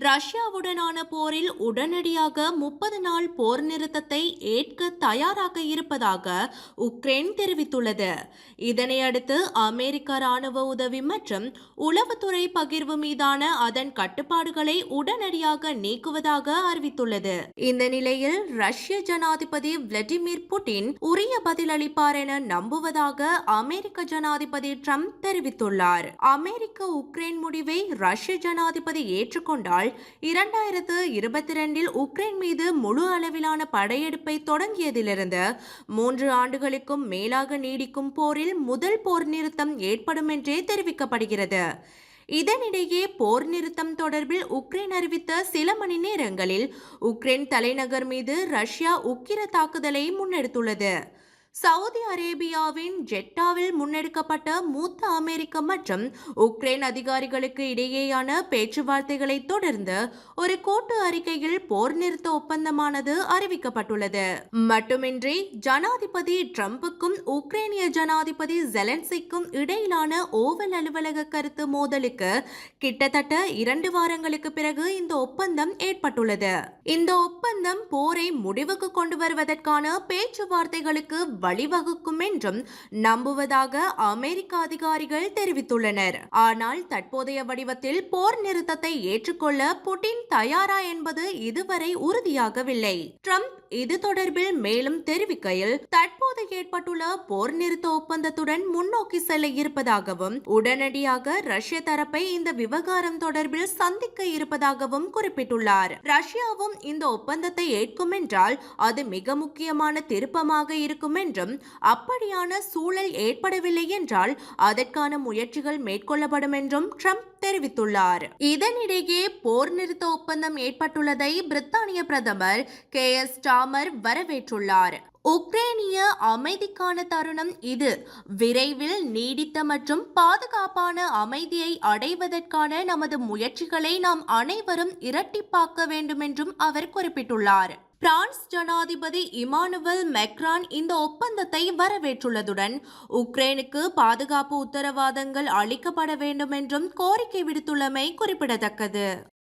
ரஷ்யாவுடனான போரில் உடனடியாக முப்பது நாள் போர் நிறுத்தத்தை ஏற்க தயாராக இருப்பதாக உக்ரைன் தெரிவித்துள்ளது. இதனையடுத்து அமெரிக்க ராணுவ உதவி மற்றும் உளவுத்துறை பகிர்வு மீதான அதன் கட்டுப்பாடுகளை உடனடியாக நீக்குவதாக அறிவித்துள்ளது. இந்த நிலையில் ரஷ்ய ஜனாதிபதி விளாடிமிர் புட்டின் உரிய பதிலளிப்பார் என நம்புவதாக அமெரிக்க ஜனாதிபதி ட்ரம்ப் தெரிவித்துள்ளார். அமெரிக்க உக்ரைன் முடிவை ரஷ்ய ஜனாதிபதி ஏற்றுக்கொண்டால் இரண்டாயிரத்து இருபத்தி ரெண்டில் உக்ரைன் மீது முழு அளவிலான படையெடுப்பை தொடங்கியதிலிருந்து மூன்று ஆண்டுகளுக்கும் மேலாக நீடிக்கும் போரில் முதல் போர் நிறுத்தம் ஏற்படும் என்றே தெரிவிக்கப்படுகிறது. இதனிடையே போர் நிறுத்தம் தொடர்பில் உக்ரைன் அறிவித்த சில மணி நேரங்களில் உக்ரைன் தலைநகர் மீது ரஷ்யா உக்கிர தாக்குதலை முன்னெடுத்துள்ளது. சவுதி அரேபியாவின் ஜெட்டாவில் முன்னெடுக்கப்பட்ட மூத்த அமெரிக்க மற்றும் உக்ரைன் அதிகாரிகளுக்கு இடையேயான பேச்சுவார்த்தைகளை தொடர்ந்து ஒரு கூட்டு அறிக்கையில் போர் நிறுத்த ஒப்பந்தமானது அறிவிக்கப்பட்டுள்ளது. மட்டுமின்றி ஜனாதிபதி ட்ரம்புக்கும் உக்ரைனிய ஜனாதிபதி ஜெலன்சிக்கும் இடையிலான ஓவல் அலுவலக கருத்து மோதலுக்கு கிட்டத்தட்ட இரண்டு வாரங்களுக்கு பிறகு இந்த ஒப்பந்தம் ஏற்பட்டுள்ளது. இந்த ஒப்பந்தம் போரை முடிவுக்கு கொண்டு வருவதற்கான பேச்சுவார்த்தைகளுக்கு வழிவகுக்கும் என்றும் நம்புவதாக அமெரிக்க அதிகாரிகள் தெரிவித்துள்ளனர். ஆனால் தற்போதைய வடிவத்தில் போர் நிறுத்தத்தை ஏற்றுக்கொள்ள புட்டின் தயாரா என்பது இதுவரை உறுதியாகவில்லை. ட்ரம்ப் இது தொடர்பில் மேலும் தெரிவிக்கையில் தட் தற்போது ஏற்பட்டுள்ள போர் நிறுத்த ஒப்பந்தத்துடன் முன்னோக்கி செல்ல இருப்பதாகவும் உடனடியாக ரஷ்ய தரப்பை இந்த விவகாரம் தொடர்பில் சந்திக்க இருப்பதாகவும் குறிப்பிட்டுள்ளார். ரஷ்யாவும் இந்த ஒப்பந்தத்தை ஏற்கும் என்றால் அது மிக முக்கியமான திருப்பமாக இருக்கும் என்றும் அப்படியான சூழல் ஏற்படவில்லை என்றால் அதற்கான முயற்சிகள் மேற்கொள்ளப்படும் என்றும் ட்ரம்ப் தெரிவித்துள்ளார். இதனிடையே போர் நிறுத்த ஒப்பந்தம் ஏற்பட்டுள்ளதை பிரித்தானிய பிரதமர் கே எஸ் டாமர் வரவேற்றுள்ளார். உக்ரேனிய அமைதிக்கான தருணம் இது. விரைவில் நீடித்த மற்றும் பாதுகாப்பான அமைதியை அடைவதற்கான நமது முயற்சிகளை நாம் அனைவரும் இரட்டிப்பாக்க வேண்டும் என்றும் அவர் குறிப்பிட்டுள்ளார். பிரான்ஸ் ஜனாதிபதி இமானுவல் மெக்ரான் இந்த ஒப்பந்தத்தை வரவேற்றுள்ளதுடன் உக்ரைனுக்கு பாதுகாப்பு உத்தரவாதங்கள் அளிக்கப்பட வேண்டும் என்றும் கோரிக்கை விடுத்துள்ளமை குறிப்பிடத்தக்கது.